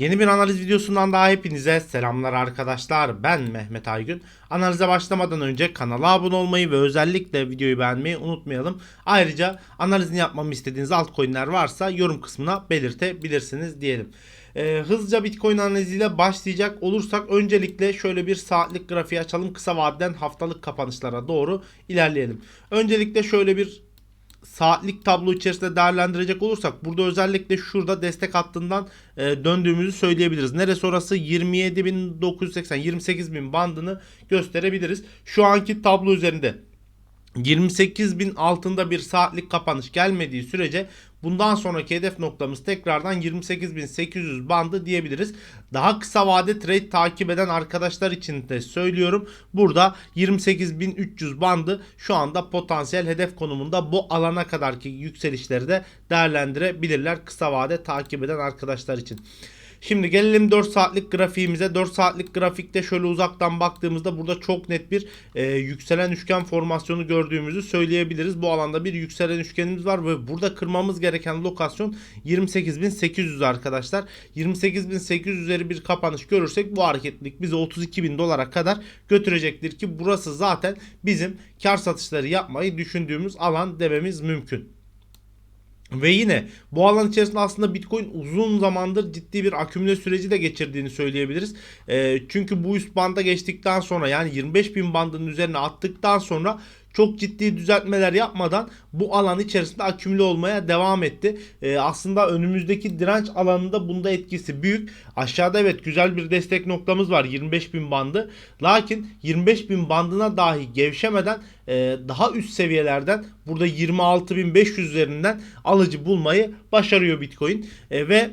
Yeni bir analiz videosundan daha hepinize selamlar arkadaşlar. Ben Mehmet Aygün. Analize başlamadan önce kanala abone olmayı ve özellikle videoyu beğenmeyi unutmayalım. Ayrıca analizini yapmamı istediğiniz altcoin'ler varsa yorum kısmına belirtebilirsiniz diyelim. Ee, hızlıca Bitcoin analiziyle başlayacak olursak öncelikle şöyle bir saatlik grafiği açalım. Kısa vadeden haftalık kapanışlara doğru ilerleyelim. Öncelikle şöyle bir saatlik tablo içerisinde değerlendirecek olursak burada özellikle şurada destek hattından e, döndüğümüzü söyleyebiliriz. Neresi orası 27.980 28.000 bandını gösterebiliriz. Şu anki tablo üzerinde 28.000 altında bir saatlik kapanış gelmediği sürece bundan sonraki hedef noktamız tekrardan 28.800 bandı diyebiliriz. Daha kısa vade trade takip eden arkadaşlar için de söylüyorum. Burada 28.300 bandı şu anda potansiyel hedef konumunda bu alana kadarki yükselişleri de değerlendirebilirler kısa vade takip eden arkadaşlar için. Şimdi gelelim 4 saatlik grafiğimize. 4 saatlik grafikte şöyle uzaktan baktığımızda burada çok net bir e, yükselen üçgen formasyonu gördüğümüzü söyleyebiliriz. Bu alanda bir yükselen üçgenimiz var ve burada kırmamız gereken lokasyon 28.800 arkadaşlar. 28.800 üzeri bir kapanış görürsek bu hareketlilik bizi 32.000 dolara kadar götürecektir ki burası zaten bizim kar satışları yapmayı düşündüğümüz alan dememiz mümkün. Ve yine bu alan içerisinde aslında Bitcoin uzun zamandır ciddi bir akümüle süreci de geçirdiğini söyleyebiliriz. E, çünkü bu üst banda geçtikten sonra yani 25 bin bandının üzerine attıktan sonra çok ciddi düzeltmeler yapmadan bu alan içerisinde akümüle olmaya devam etti. Ee, aslında önümüzdeki direnç alanında bunda etkisi büyük. Aşağıda evet güzel bir destek noktamız var 25 bin bandı. Lakin 25 bin bandına dahi gevşemeden e, daha üst seviyelerden burada 26.500 üzerinden alıcı bulmayı başarıyor Bitcoin. E, ve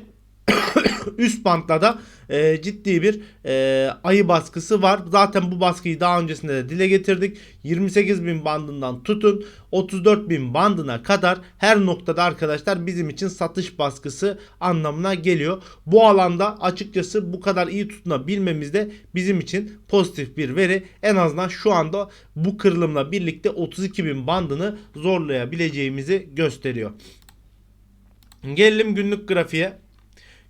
üst bantta da e, ciddi bir e, ayı baskısı var. Zaten bu baskıyı daha öncesinde de dile getirdik. 28.000 bandından tutun 34.000 bandına kadar her noktada arkadaşlar bizim için satış baskısı anlamına geliyor. Bu alanda açıkçası bu kadar iyi tutunabilmemiz de bizim için pozitif bir veri. En azından şu anda bu kırılımla birlikte 32.000 bandını zorlayabileceğimizi gösteriyor. Gelelim günlük grafiğe.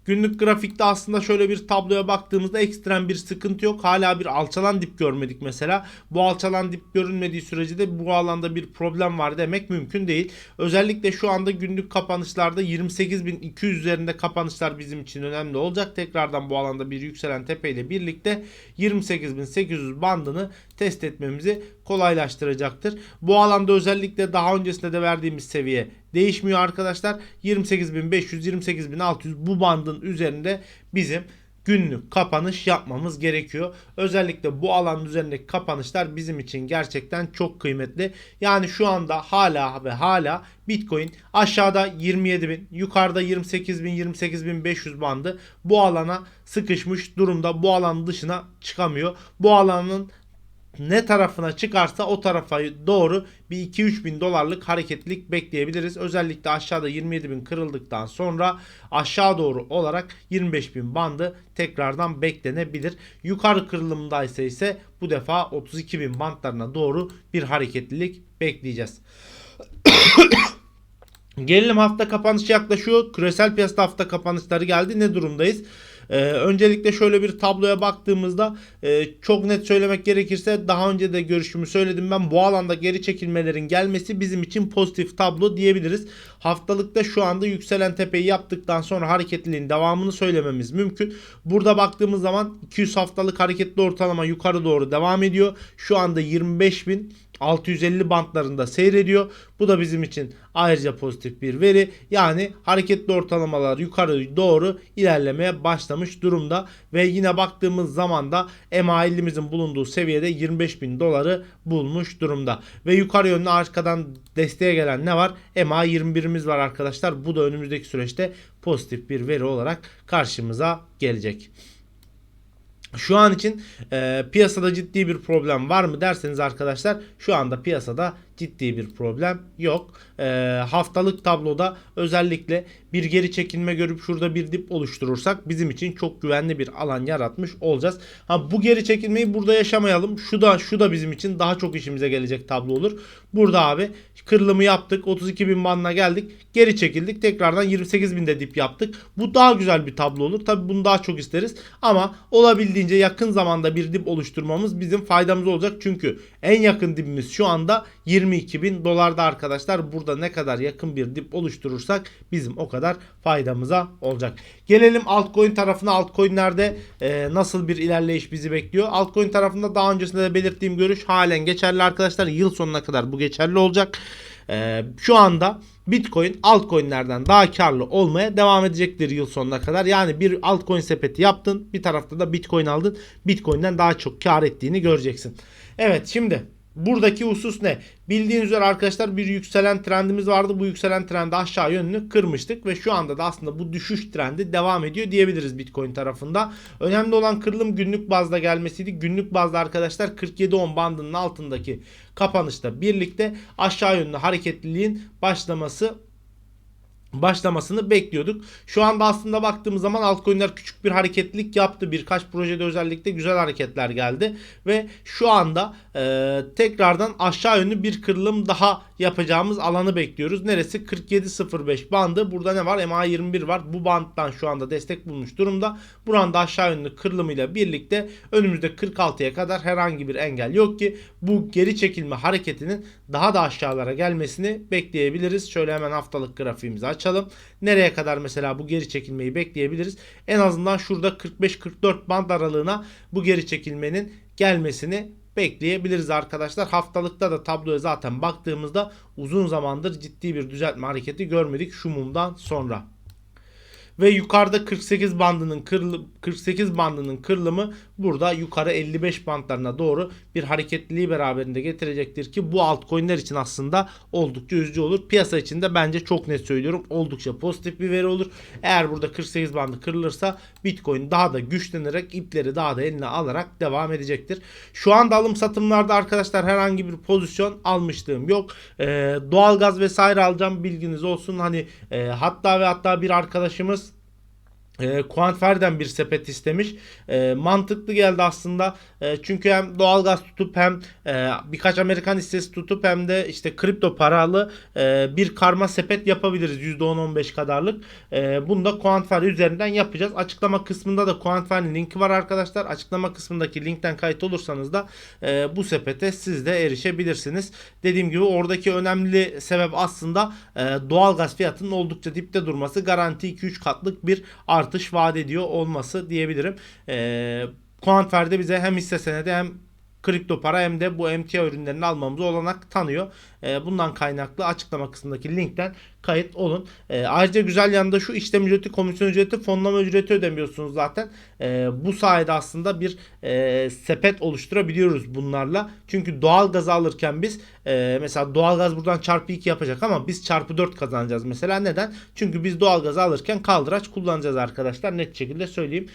Günlük grafikte aslında şöyle bir tabloya baktığımızda ekstrem bir sıkıntı yok. Hala bir alçalan dip görmedik mesela. Bu alçalan dip görünmediği sürece de bu alanda bir problem var demek mümkün değil. Özellikle şu anda günlük kapanışlarda 28.200 üzerinde kapanışlar bizim için önemli olacak. Tekrardan bu alanda bir yükselen tepe ile birlikte 28.800 bandını test etmemizi kolaylaştıracaktır. Bu alanda özellikle daha öncesinde de verdiğimiz seviye değişmiyor arkadaşlar. 28.500 28.600 bu bandın üzerinde bizim günlük kapanış yapmamız gerekiyor. Özellikle bu alanın üzerindeki kapanışlar bizim için gerçekten çok kıymetli. Yani şu anda hala ve hala Bitcoin aşağıda 27.000, yukarıda 28.000, 28.500 bandı bu alana sıkışmış durumda. Bu alanın dışına çıkamıyor. Bu alanın ne tarafına çıkarsa o tarafa doğru bir 2-3 bin dolarlık hareketlilik bekleyebiliriz. Özellikle aşağıda 27 bin kırıldıktan sonra aşağı doğru olarak 25 bin bandı tekrardan beklenebilir. Yukarı kırılımdaysa ise bu defa 32 bin bandlarına doğru bir hareketlilik bekleyeceğiz. Gelelim hafta kapanışı yaklaşıyor. Küresel piyasada hafta kapanışları geldi. Ne durumdayız? Ee, öncelikle şöyle bir tabloya baktığımızda e, çok net söylemek gerekirse daha önce de görüşümü söyledim ben bu alanda geri çekilmelerin gelmesi bizim için pozitif tablo diyebiliriz. Haftalıkta şu anda yükselen tepeyi yaptıktan sonra hareketliliğin devamını söylememiz mümkün. Burada baktığımız zaman 200 haftalık hareketli ortalama yukarı doğru devam ediyor. Şu anda 25 bin 650 bantlarında seyrediyor. Bu da bizim için ayrıca pozitif bir veri. Yani hareketli ortalamalar yukarı doğru ilerlemeye başlamış durumda. Ve yine baktığımız zaman da MA50'mizin bulunduğu seviyede 25 bin doları bulmuş durumda. Ve yukarı yönlü arkadan desteğe gelen ne var? MA21'imiz var arkadaşlar. Bu da önümüzdeki süreçte pozitif bir veri olarak karşımıza gelecek. Şu an için e, piyasada ciddi bir problem var mı derseniz arkadaşlar şu anda piyasada ciddi bir problem yok. E, haftalık tabloda özellikle bir geri çekilme görüp şurada bir dip oluşturursak bizim için çok güvenli bir alan yaratmış olacağız. Ha bu geri çekilmeyi burada yaşamayalım. Şu da şu da bizim için daha çok işimize gelecek tablo olur. Burada abi kırılımı yaptık. 32 bin bandına geldik. Geri çekildik. Tekrardan 28 binde dip yaptık. Bu daha güzel bir tablo olur. Tabi bunu daha çok isteriz. Ama olabildiğince yakın zamanda bir dip oluşturmamız bizim faydamız olacak. Çünkü en yakın dibimiz şu anda 20 22.000 dolarda arkadaşlar burada ne kadar yakın bir dip oluşturursak bizim o kadar faydamıza olacak. Gelelim altcoin tarafına. Altcoinlerde e, ee, nasıl bir ilerleyiş bizi bekliyor? Altcoin tarafında daha öncesinde de belirttiğim görüş halen geçerli arkadaşlar. Yıl sonuna kadar bu geçerli olacak. E, şu anda Bitcoin altcoin'lerden daha karlı olmaya devam edecektir yıl sonuna kadar. Yani bir altcoin sepeti yaptın, bir tarafta da Bitcoin aldın. Bitcoin'den daha çok kar ettiğini göreceksin. Evet şimdi Buradaki husus ne? Bildiğiniz üzere arkadaşlar bir yükselen trendimiz vardı. Bu yükselen trendi aşağı yönlü kırmıştık ve şu anda da aslında bu düşüş trendi devam ediyor diyebiliriz Bitcoin tarafında. Önemli olan kırılım günlük bazda gelmesiydi. Günlük bazda arkadaşlar 47.10 bandının altındaki kapanışta birlikte aşağı yönlü hareketliliğin başlaması başlamasını bekliyorduk. Şu anda aslında baktığımız zaman altcoin'ler küçük bir hareketlilik yaptı. Birkaç projede özellikle güzel hareketler geldi ve şu anda e, tekrardan aşağı yönlü bir kırılım daha yapacağımız alanı bekliyoruz. Neresi? 47.05 bandı. Burada ne var? MA21 var. Bu bandtan şu anda destek bulmuş durumda. Buranda aşağı yönlü kırılımıyla birlikte önümüzde 46'ya kadar herhangi bir engel yok ki bu geri çekilme hareketinin daha da aşağılara gelmesini bekleyebiliriz. Şöyle hemen haftalık grafiğimizi açalım. Nereye kadar mesela bu geri çekilmeyi bekleyebiliriz? En azından şurada 45-44 band aralığına bu geri çekilmenin gelmesini bekleyebiliriz arkadaşlar. Haftalıkta da tabloya zaten baktığımızda uzun zamandır ciddi bir düzeltme hareketi görmedik şu mumdan sonra ve yukarıda 48 bandının kırlı, 48 bandının kırılımı burada yukarı 55 bandlarına doğru bir hareketliliği beraberinde getirecektir ki bu altcoin'ler için aslında oldukça üzücü olur. Piyasa için de bence çok net söylüyorum oldukça pozitif bir veri olur. Eğer burada 48 bandı kırılırsa Bitcoin daha da güçlenerek ipleri daha da eline alarak devam edecektir. Şu anda alım satımlarda arkadaşlar herhangi bir pozisyon almışlığım yok. Ee, doğalgaz vesaire alacağım bilginiz olsun. Hani e, hatta ve hatta bir arkadaşımız e, Quantfer'den bir sepet istemiş. E, mantıklı geldi aslında. E, çünkü hem doğalgaz tutup hem e, birkaç Amerikan hissesi tutup hem de işte kripto paralı e, bir karma sepet yapabiliriz. %10-15 kadarlık. Bunu da Quantfer üzerinden yapacağız. Açıklama kısmında da Quantfer'in linki var arkadaşlar. Açıklama kısmındaki linkten kayıt olursanız da bu sepete siz de erişebilirsiniz. Dediğim gibi oradaki önemli sebep aslında e, doğalgaz fiyatının oldukça dipte durması. Garanti 2-3 katlık bir artış vaat ediyor olması diyebilirim. E, Quantfer'de bize hem hisse senedi hem kripto para hem de bu emtia ürünlerini almamıza olanak tanıyor. E, bundan kaynaklı açıklama kısmındaki linkten kayıt olun. E, ayrıca güzel yanında şu işlem ücreti, komisyon ücreti, fonlama ücreti ödemiyorsunuz zaten. E, bu sayede aslında bir e, sepet oluşturabiliyoruz bunlarla. Çünkü doğal gaz alırken biz e, mesela doğal gaz buradan çarpı 2 yapacak ama biz çarpı 4 kazanacağız mesela. Neden? Çünkü biz doğal gaz alırken kaldıraç kullanacağız arkadaşlar. Net şekilde söyleyeyim.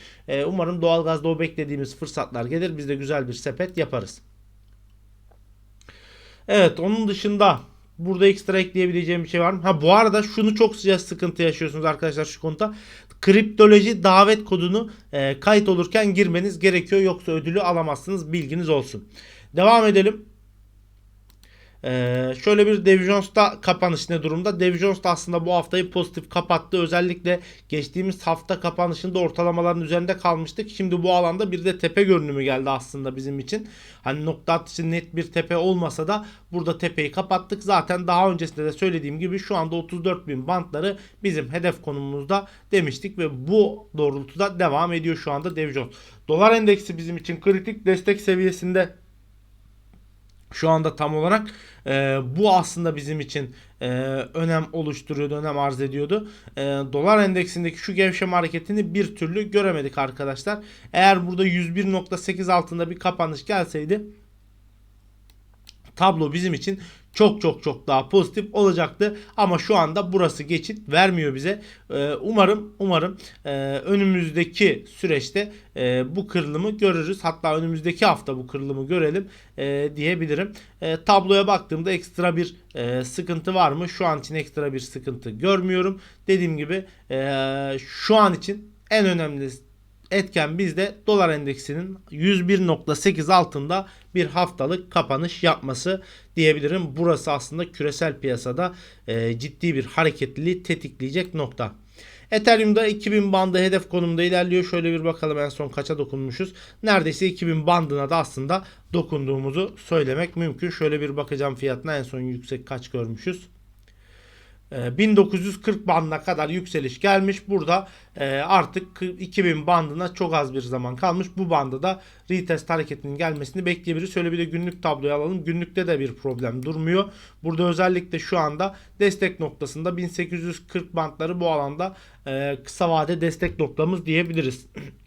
Umarım doğal gazda o beklediğimiz fırsatlar gelir. Biz de güzel bir sepet yaparız. Evet onun dışında burada ekstra ekleyebileceğim bir şey var mı? Ha bu arada şunu çok sıcak sıkıntı yaşıyorsunuz arkadaşlar şu konuda. Kriptoloji davet kodunu e, kayıt olurken girmeniz gerekiyor. Yoksa ödülü alamazsınız. Bilginiz olsun. Devam edelim. Ee, şöyle bir Dow Jones'ta kapanış ne durumda? Dow Jones da aslında bu haftayı pozitif kapattı. Özellikle geçtiğimiz hafta kapanışında ortalamaların üzerinde kalmıştık. Şimdi bu alanda bir de tepe görünümü geldi aslında bizim için. Hani nokta atışı net bir tepe olmasa da burada tepeyi kapattık. Zaten daha öncesinde de söylediğim gibi şu anda 34 bin bantları bizim hedef konumumuzda demiştik ve bu doğrultuda devam ediyor şu anda Dow Jones. Dolar endeksi bizim için kritik destek seviyesinde şu anda tam olarak e, bu aslında bizim için e, önem oluşturuyordu, önem arz ediyordu. E, dolar endeksindeki şu gevşeme hareketini bir türlü göremedik arkadaşlar. Eğer burada 101.8 altında bir kapanış gelseydi tablo bizim için çok çok çok daha pozitif olacaktı ama şu anda burası geçit vermiyor bize. Ee, umarım umarım e, önümüzdeki süreçte e, bu kırılımı görürüz. Hatta önümüzdeki hafta bu kırılımı görelim e, diyebilirim. E, tabloya baktığımda ekstra bir e, sıkıntı var mı? Şu an için ekstra bir sıkıntı görmüyorum. Dediğim gibi e, şu an için en önemli etken bizde dolar endeksinin 101.8 altında bir haftalık kapanış yapması diyebilirim. Burası aslında küresel piyasada e, ciddi bir hareketliliği tetikleyecek nokta. Ethereum'da 2000 bandı hedef konumda ilerliyor. Şöyle bir bakalım en son kaça dokunmuşuz. Neredeyse 2000 bandına da aslında dokunduğumuzu söylemek mümkün. Şöyle bir bakacağım fiyatına en son yüksek kaç görmüşüz. 1940 bandına kadar yükseliş gelmiş. Burada e, artık 2000 bandına çok az bir zaman kalmış. Bu banda da retest hareketinin gelmesini bekleyebiliriz. Şöyle bir de günlük tabloyu alalım. Günlükte de bir problem durmuyor. Burada özellikle şu anda destek noktasında 1840 bandları bu alanda e, kısa vade destek noktamız diyebiliriz.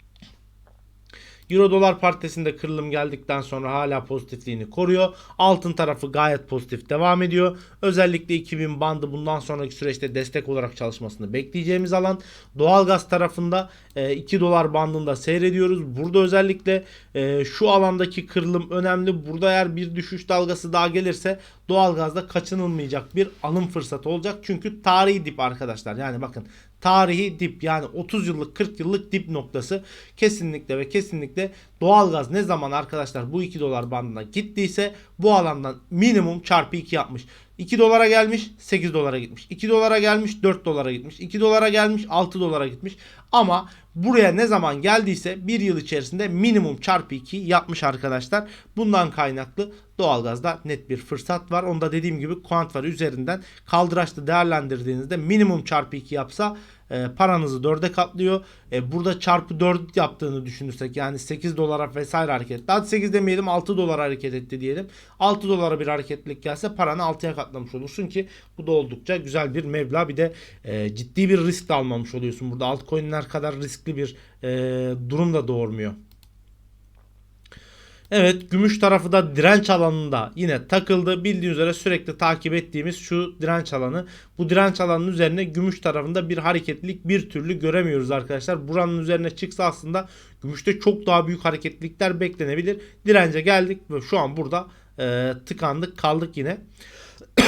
Euro dolar paritesinde kırılım geldikten sonra hala pozitifliğini koruyor. Altın tarafı gayet pozitif devam ediyor. Özellikle 2000 bandı bundan sonraki süreçte destek olarak çalışmasını bekleyeceğimiz alan. Doğalgaz tarafında 2 dolar bandında seyrediyoruz. Burada özellikle e, şu alandaki kırılım önemli. Burada eğer bir düşüş dalgası daha gelirse doğalgazda kaçınılmayacak bir alım fırsatı olacak. Çünkü tarihi dip arkadaşlar. Yani bakın tarihi dip yani 30 yıllık 40 yıllık dip noktası kesinlikle ve kesinlikle doğalgaz ne zaman arkadaşlar bu 2 dolar bandına gittiyse bu alandan minimum çarpı 2 yapmış. 2 dolara gelmiş 8 dolara gitmiş. 2 dolara gelmiş 4 dolara gitmiş. 2 dolara gelmiş 6 dolara gitmiş. Ama buraya ne zaman geldiyse bir yıl içerisinde minimum çarpı 2 yapmış arkadaşlar. Bundan kaynaklı doğalgazda net bir fırsat var. Onda dediğim gibi kuant var üzerinden kaldıraçlı değerlendirdiğinizde minimum çarpı 2 yapsa e, paranızı 4'e katlıyor. E, burada çarpı 4 yaptığını düşünürsek yani 8 dolara vesaire hareket etti. Hadi 8 demeyelim 6 dolar hareket etti diyelim. 6 dolara bir hareketlilik gelse paranı 6'ya katlamış olursun ki bu da oldukça güzel bir meblağ. Bir de e, ciddi bir risk de almamış oluyorsun. Burada altcoin'ler kadar riskli bir e, durum da doğurmuyor. Evet gümüş tarafı da direnç alanında yine takıldı. Bildiğiniz üzere sürekli takip ettiğimiz şu direnç alanı. Bu direnç alanının üzerine gümüş tarafında bir hareketlilik bir türlü göremiyoruz arkadaşlar. Buranın üzerine çıksa aslında gümüşte çok daha büyük hareketlilikler beklenebilir. Dirence geldik ve şu an burada e, tıkandık kaldık yine.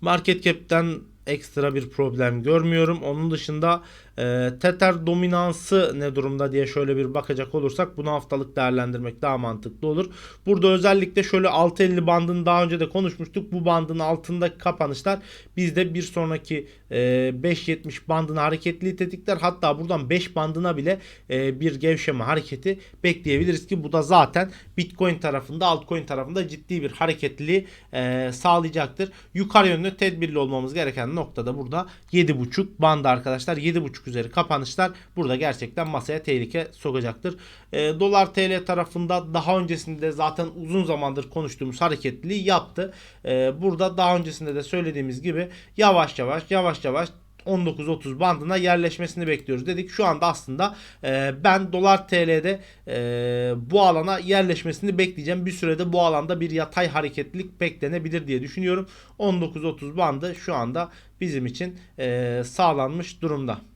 Market cap'ten ekstra bir problem görmüyorum. Onun dışında e, Tether dominansı ne durumda diye şöyle bir bakacak olursak bunu haftalık değerlendirmek daha mantıklı olur. Burada özellikle şöyle 6.50 bandını daha önce de konuşmuştuk. Bu bandın altındaki kapanışlar bizde bir sonraki e, 5.70 bandına hareketli tetikler. Hatta buradan 5 bandına bile e, bir gevşeme hareketi bekleyebiliriz ki bu da zaten Bitcoin tarafında altcoin tarafında ciddi bir hareketliliği e, sağlayacaktır. Yukarı yönlü tedbirli olmamız gereken noktada burada 7.5 bandı arkadaşlar. 7.5 üzeri kapanışlar burada gerçekten masaya tehlike sokacaktır. E, Dolar TL tarafında daha öncesinde zaten uzun zamandır konuştuğumuz hareketliliği yaptı. E, burada daha öncesinde de söylediğimiz gibi yavaş yavaş yavaş yavaş 19.30 bandına yerleşmesini bekliyoruz dedik. Şu anda aslında e, ben dolar TL'de e, bu alana yerleşmesini bekleyeceğim. Bir sürede bu alanda bir yatay hareketlilik beklenebilir diye düşünüyorum. 19.30 bandı şu anda bizim için e, sağlanmış durumda.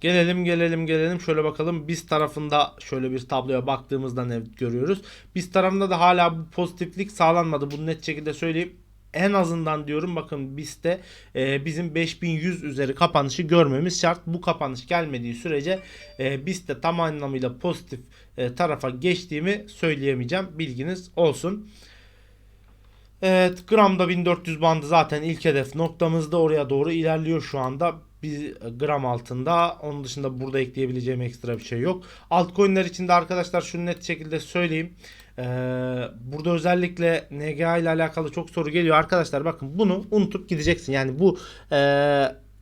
Gelelim gelelim gelelim şöyle bakalım biz tarafında şöyle bir tabloya baktığımızda ne görüyoruz. Biz tarafında da hala bu pozitiflik sağlanmadı. Bunu net şekilde söyleyeyim en azından diyorum bakın BIST'te e, bizim 5100 üzeri kapanışı görmemiz şart. Bu kapanış gelmediği sürece e, BIST'te tam anlamıyla pozitif e, tarafa geçtiğimi söyleyemeyeceğim. Bilginiz olsun. Evet gramda 1400 bandı zaten ilk hedef noktamızda oraya doğru ilerliyor şu anda. Bir gram altında. Onun dışında burada ekleyebileceğim ekstra bir şey yok. Altcoin'ler için de arkadaşlar şunu net şekilde söyleyeyim. Ee, burada özellikle NGA ile alakalı çok soru geliyor. Arkadaşlar bakın bunu unutup gideceksin. Yani bu e,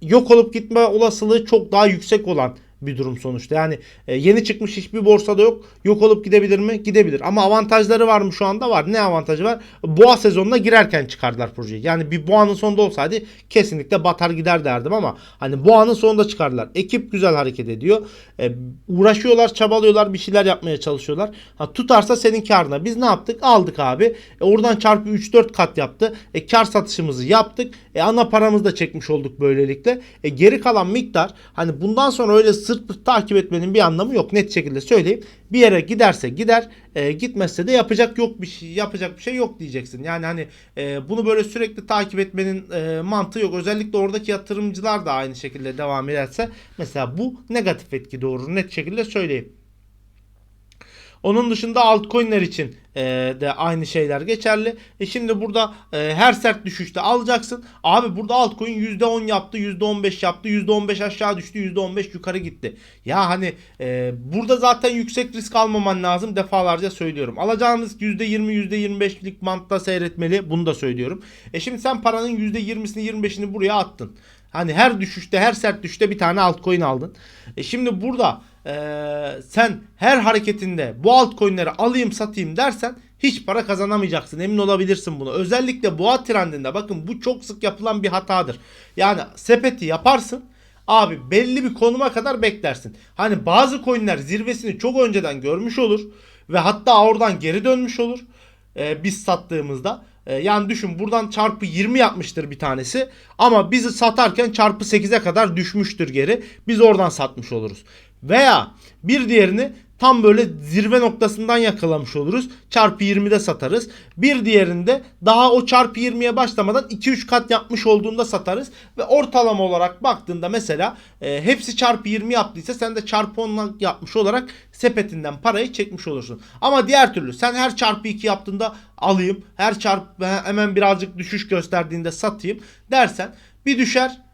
yok olup gitme olasılığı çok daha yüksek olan bir durum sonuçta. Yani e, yeni çıkmış hiçbir borsada yok. Yok olup gidebilir mi? Gidebilir. Ama avantajları var mı şu anda? Var. Ne avantajı var? Boğa sezonuna girerken çıkardılar projeyi. Yani bir boğanın sonunda olsaydı kesinlikle batar gider derdim ama hani boğanın sonunda çıkardılar. Ekip güzel hareket ediyor. E, uğraşıyorlar, çabalıyorlar, bir şeyler yapmaya çalışıyorlar. Ha, tutarsa senin karına. Biz ne yaptık? Aldık abi. E, oradan çarpı 3-4 kat yaptı. E, kar satışımızı yaptık. E, ana paramızı da çekmiş olduk böylelikle. E, geri kalan miktar hani bundan sonra öyle sırt pırt takip etmenin bir anlamı yok. Net şekilde söyleyeyim. Bir yere giderse gider, e, gitmezse de yapacak yok bir şey, yapacak bir şey yok diyeceksin. Yani hani e, bunu böyle sürekli takip etmenin e, mantığı yok. Özellikle oradaki yatırımcılar da aynı şekilde devam ederse mesela bu negatif etki doğurur. Net şekilde söyleyeyim. Onun dışında altcoin'ler için e, de aynı şeyler geçerli. E şimdi burada e, her sert düşüşte alacaksın. Abi burada altcoin %10 yaptı, %15 yaptı, %15 aşağı düştü, %15 yukarı gitti. Ya hani e, burada zaten yüksek risk almaman lazım defalarca söylüyorum. Alacağınız %20, %25'lik mantta seyretmeli. Bunu da söylüyorum. E şimdi sen paranın %20'sini, 25'ini buraya attın. Hani her düşüşte, her sert düşüşte bir tane altcoin aldın. E şimdi burada ee, sen her hareketinde bu altcoin'leri alayım satayım dersen hiç para kazanamayacaksın. Emin olabilirsin bunu. Özellikle boğa trendinde bakın bu çok sık yapılan bir hatadır. Yani sepeti yaparsın. Abi belli bir konuma kadar beklersin. Hani bazı coin'ler zirvesini çok önceden görmüş olur ve hatta oradan geri dönmüş olur. Ee, biz sattığımızda. Ee, yani düşün buradan çarpı 20 yapmıştır bir tanesi. Ama bizi satarken çarpı 8'e kadar düşmüştür geri. Biz oradan satmış oluruz. Veya bir diğerini tam böyle zirve noktasından yakalamış oluruz. Çarpı 20'de satarız. Bir diğerinde daha o çarpı 20'ye başlamadan 2-3 kat yapmış olduğunda satarız. Ve ortalama olarak baktığında mesela e, hepsi çarpı 20 yaptıysa sen de çarpı 10 yapmış olarak sepetinden parayı çekmiş olursun. Ama diğer türlü sen her çarpı 2 yaptığında alayım. Her çarpı hemen birazcık düşüş gösterdiğinde satayım dersen bir düşer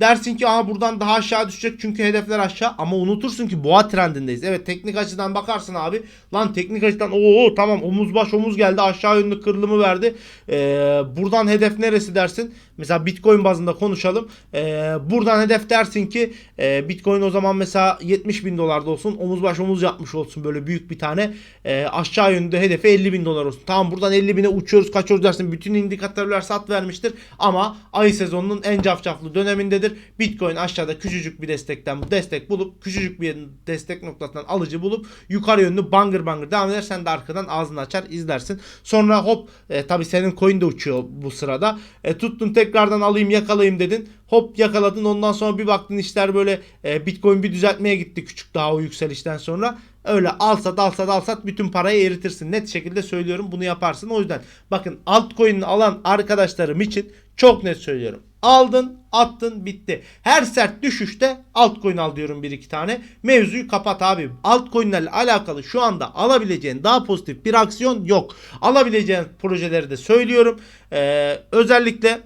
Dersin ki aha buradan daha aşağı düşecek çünkü hedefler aşağı ama unutursun ki boğa trendindeyiz. Evet teknik açıdan bakarsın abi. Lan teknik açıdan o tamam omuz baş omuz geldi aşağı yönlü kırılımı verdi. Ee, buradan hedef neresi dersin? Mesela Bitcoin bazında konuşalım. Ee, buradan hedef dersin ki e, Bitcoin o zaman mesela 70 bin dolarda olsun. Omuz baş omuz yapmış olsun böyle büyük bir tane. E, aşağı yönde hedefi 50 bin dolar olsun. Tamam buradan 50 bine uçuyoruz kaçıyoruz dersin. Bütün indikatörler sat vermiştir. Ama ay sezonunun en cafcaflı dönemindedir. Bitcoin aşağıda küçücük bir destekten bu destek bulup küçücük bir destek noktasından alıcı bulup yukarı yönlü bangır bangır devam eder. Sen de arkadan ağzını açar izlersin. Sonra hop e, tabi senin coin de uçuyor bu sırada. E, tuttun tekrardan alayım yakalayayım dedin. Hop yakaladın ondan sonra bir baktın işler böyle e, Bitcoin bir düzeltmeye gitti küçük daha o yükselişten sonra. Öyle al sat al sat bütün parayı eritirsin. Net şekilde söylüyorum bunu yaparsın. O yüzden bakın altcoin'ini alan arkadaşlarım için çok net söylüyorum. Aldın, attın, bitti. Her sert düşüşte altcoin al diyorum bir iki tane. Mevzuyu kapat abi. Altcoin'lerle alakalı şu anda alabileceğin daha pozitif bir aksiyon yok. Alabileceğin projeleri de söylüyorum. Ee, özellikle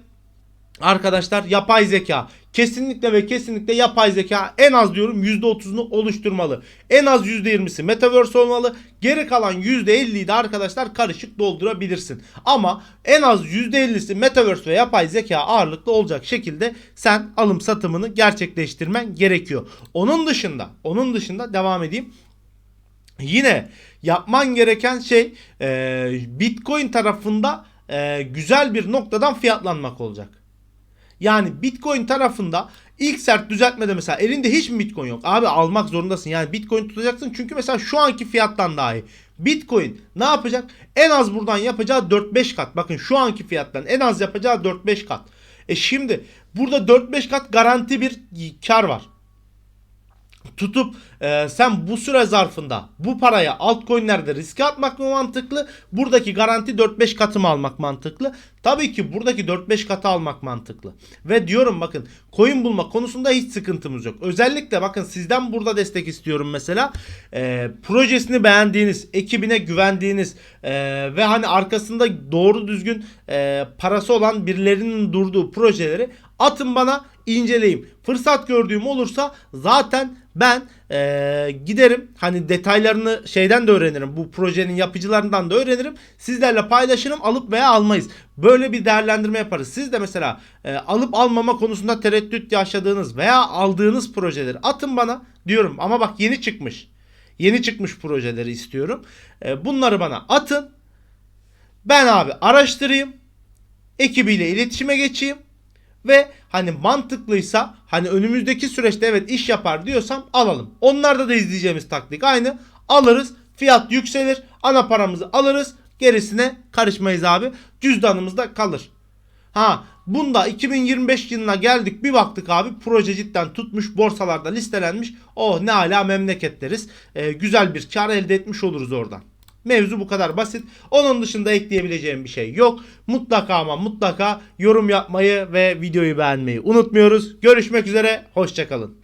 arkadaşlar yapay zeka. Kesinlikle ve kesinlikle yapay zeka en az diyorum %30'unu oluşturmalı. En az %20'si Metaverse olmalı. Geri kalan %50'yi de arkadaşlar karışık doldurabilirsin. Ama en az %50'si Metaverse ve yapay zeka ağırlıklı olacak şekilde sen alım satımını gerçekleştirmen gerekiyor. Onun dışında, onun dışında devam edeyim. Yine yapman gereken şey Bitcoin tarafında güzel bir noktadan fiyatlanmak olacak. Yani Bitcoin tarafında ilk sert düzeltmede mesela elinde hiç mi Bitcoin yok? Abi almak zorundasın. Yani Bitcoin tutacaksın çünkü mesela şu anki fiyattan daha iyi. Bitcoin ne yapacak? En az buradan yapacağı 4-5 kat. Bakın şu anki fiyattan en az yapacağı 4-5 kat. E şimdi burada 4-5 kat garanti bir kar var tutup e, sen bu süre zarfında bu paraya altcoin'lerde riske atmak mı mantıklı? Buradaki garanti 4-5 katı mı almak mantıklı? Tabii ki buradaki 4-5 katı almak mantıklı. Ve diyorum bakın coin bulma konusunda hiç sıkıntımız yok. Özellikle bakın sizden burada destek istiyorum mesela. E, projesini beğendiğiniz, ekibine güvendiğiniz e, ve hani arkasında doğru düzgün e, parası olan birilerinin durduğu projeleri atın bana inceleyeyim. Fırsat gördüğüm olursa zaten ben ee, giderim hani detaylarını şeyden de öğrenirim. Bu projenin yapıcılarından da öğrenirim. Sizlerle paylaşırım alıp veya almayız. Böyle bir değerlendirme yaparız. Siz de mesela e, alıp almama konusunda tereddüt yaşadığınız veya aldığınız projeleri atın bana. diyorum ama bak yeni çıkmış. Yeni çıkmış projeleri istiyorum. E, bunları bana atın. Ben abi araştırayım. Ekibiyle iletişime geçeyim. Ve hani mantıklıysa hani önümüzdeki süreçte evet iş yapar diyorsam alalım. Onlarda da izleyeceğimiz taktik aynı. Alırız. Fiyat yükselir. Ana paramızı alırız. Gerisine karışmayız abi. Cüzdanımızda kalır. Ha bunda 2025 yılına geldik bir baktık abi proje cidden tutmuş borsalarda listelenmiş. Oh ne ala memleket deriz. Ee, güzel bir kar elde etmiş oluruz oradan. Mevzu bu kadar basit. Onun dışında ekleyebileceğim bir şey yok. Mutlaka ama mutlaka yorum yapmayı ve videoyu beğenmeyi unutmuyoruz. Görüşmek üzere. Hoşçakalın.